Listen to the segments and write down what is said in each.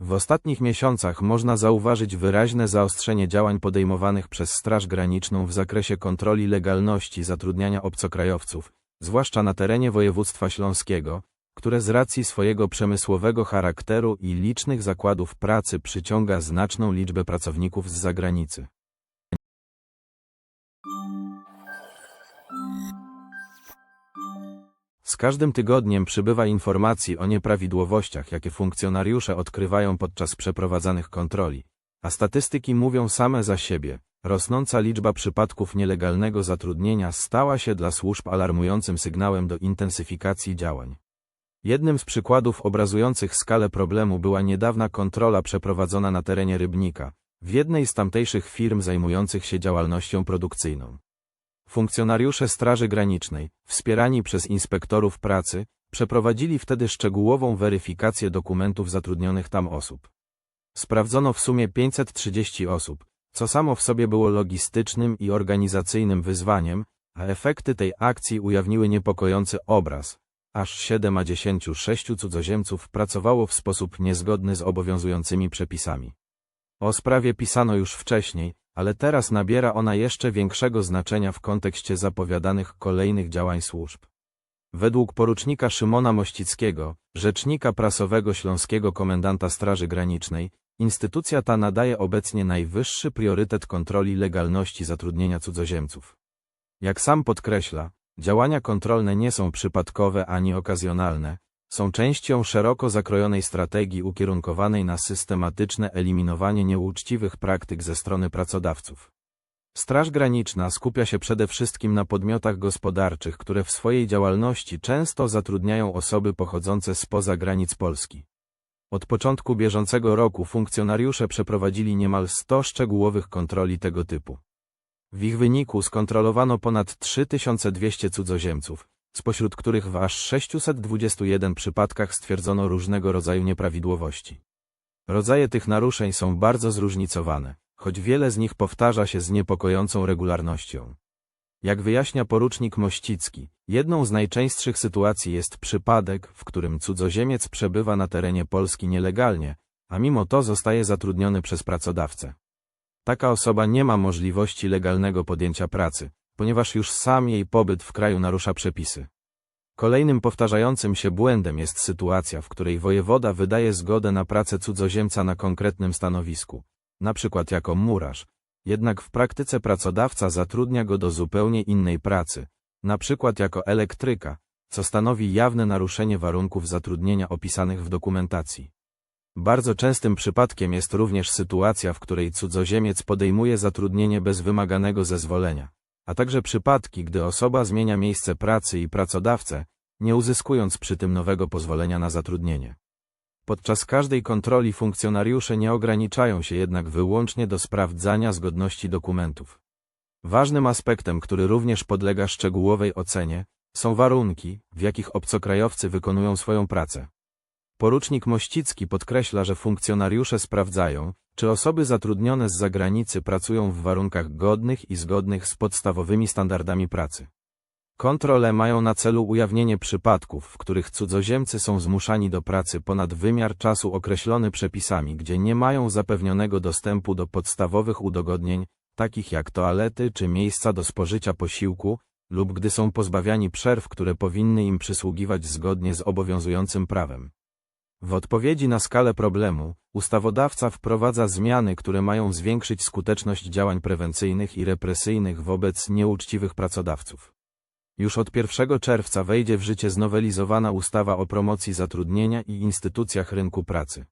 W ostatnich miesiącach można zauważyć wyraźne zaostrzenie działań podejmowanych przez Straż Graniczną w zakresie kontroli legalności zatrudniania obcokrajowców, zwłaszcza na terenie województwa śląskiego, które z racji swojego przemysłowego charakteru i licznych zakładów pracy przyciąga znaczną liczbę pracowników z zagranicy. Z każdym tygodniem przybywa informacji o nieprawidłowościach, jakie funkcjonariusze odkrywają podczas przeprowadzanych kontroli, a statystyki mówią same za siebie. Rosnąca liczba przypadków nielegalnego zatrudnienia stała się dla służb alarmującym sygnałem do intensyfikacji działań. Jednym z przykładów obrazujących skalę problemu była niedawna kontrola przeprowadzona na terenie Rybnika, w jednej z tamtejszych firm zajmujących się działalnością produkcyjną. Funkcjonariusze Straży Granicznej, wspierani przez inspektorów pracy, przeprowadzili wtedy szczegółową weryfikację dokumentów zatrudnionych tam osób. Sprawdzono w sumie 530 osób, co samo w sobie było logistycznym i organizacyjnym wyzwaniem, a efekty tej akcji ujawniły niepokojący obraz. Aż 76 cudzoziemców pracowało w sposób niezgodny z obowiązującymi przepisami. O sprawie pisano już wcześniej, ale teraz nabiera ona jeszcze większego znaczenia w kontekście zapowiadanych kolejnych działań służb. Według porucznika Szymona Mościckiego, rzecznika prasowego Śląskiego Komendanta Straży Granicznej, instytucja ta nadaje obecnie najwyższy priorytet kontroli legalności zatrudnienia cudzoziemców. Jak sam podkreśla, działania kontrolne nie są przypadkowe ani okazjonalne, są częścią szeroko zakrojonej strategii ukierunkowanej na systematyczne eliminowanie nieuczciwych praktyk ze strony pracodawców. Straż Graniczna skupia się przede wszystkim na podmiotach gospodarczych, które w swojej działalności często zatrudniają osoby pochodzące spoza granic Polski. Od początku bieżącego roku funkcjonariusze przeprowadzili niemal 100 szczegółowych kontroli tego typu. W ich wyniku skontrolowano ponad 3200 cudzoziemców, spośród których w aż 621 przypadkach stwierdzono różnego rodzaju nieprawidłowości. Rodzaje tych naruszeń są bardzo zróżnicowane, choć wiele z nich powtarza się z niepokojącą regularnością. Jak wyjaśnia porucznik Mościcki, jedną z najczęstszych sytuacji jest przypadek, w którym cudzoziemiec przebywa na terenie Polski nielegalnie, a mimo to zostaje zatrudniony przez pracodawcę. Taka osoba nie ma możliwości legalnego podjęcia pracy, ponieważ już sam jej pobyt w kraju narusza przepisy. Kolejnym powtarzającym się błędem jest sytuacja, w której wojewoda wydaje zgodę na pracę cudzoziemca na konkretnym stanowisku, przykład jako murarz, jednak w praktyce pracodawca zatrudnia go do zupełnie innej pracy, przykład jako elektryka, co stanowi jawne naruszenie warunków zatrudnienia opisanych w dokumentacji. Bardzo częstym przypadkiem jest również sytuacja, w której cudzoziemiec podejmuje zatrudnienie bez wymaganego zezwolenia a także przypadki, gdy osoba zmienia miejsce pracy i pracodawcę, nie uzyskując przy tym nowego pozwolenia na zatrudnienie. Podczas każdej kontroli funkcjonariusze nie ograniczają się jednak wyłącznie do sprawdzania zgodności dokumentów. Ważnym aspektem, który również podlega szczegółowej ocenie, są warunki, w jakich obcokrajowcy wykonują swoją pracę. Porucznik Mościcki podkreśla, że funkcjonariusze sprawdzają, czy osoby zatrudnione z zagranicy pracują w warunkach godnych i zgodnych z podstawowymi standardami pracy. Kontrole mają na celu ujawnienie przypadków, w których cudzoziemcy są zmuszani do pracy ponad wymiar czasu określony przepisami, gdzie nie mają zapewnionego dostępu do podstawowych udogodnień, takich jak toalety czy miejsca do spożycia posiłku, lub gdy są pozbawiani przerw, które powinny im przysługiwać zgodnie z obowiązującym prawem. W odpowiedzi na skalę problemu, ustawodawca wprowadza zmiany, które mają zwiększyć skuteczność działań prewencyjnych i represyjnych wobec nieuczciwych pracodawców. Już od 1 czerwca wejdzie w życie znowelizowana ustawa o promocji zatrudnienia i instytucjach rynku pracy.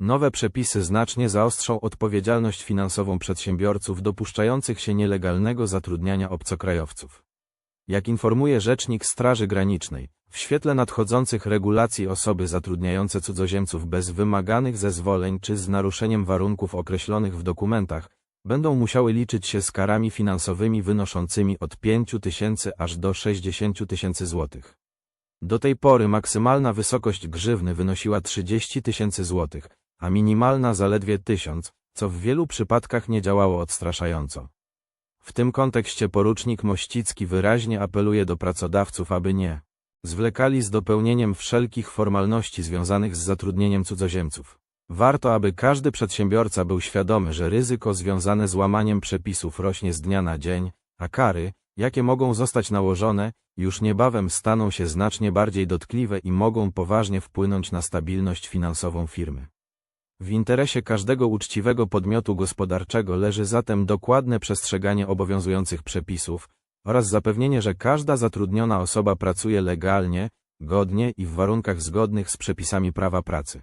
Nowe przepisy znacznie zaostrzą odpowiedzialność finansową przedsiębiorców dopuszczających się nielegalnego zatrudniania obcokrajowców. Jak informuje rzecznik Straży Granicznej, w świetle nadchodzących regulacji osoby zatrudniające cudzoziemców bez wymaganych zezwoleń czy z naruszeniem warunków określonych w dokumentach, będą musiały liczyć się z karami finansowymi wynoszącymi od 5 tysięcy aż do 60 tysięcy złotych. Do tej pory maksymalna wysokość grzywny wynosiła 30 tysięcy złotych, a minimalna zaledwie 1000, co w wielu przypadkach nie działało odstraszająco. W tym kontekście porucznik Mościcki wyraźnie apeluje do pracodawców, aby nie zwlekali z dopełnieniem wszelkich formalności związanych z zatrudnieniem cudzoziemców. Warto, aby każdy przedsiębiorca był świadomy, że ryzyko związane z łamaniem przepisów rośnie z dnia na dzień, a kary, jakie mogą zostać nałożone, już niebawem staną się znacznie bardziej dotkliwe i mogą poważnie wpłynąć na stabilność finansową firmy. W interesie każdego uczciwego podmiotu gospodarczego leży zatem dokładne przestrzeganie obowiązujących przepisów oraz zapewnienie, że każda zatrudniona osoba pracuje legalnie, godnie i w warunkach zgodnych z przepisami prawa pracy.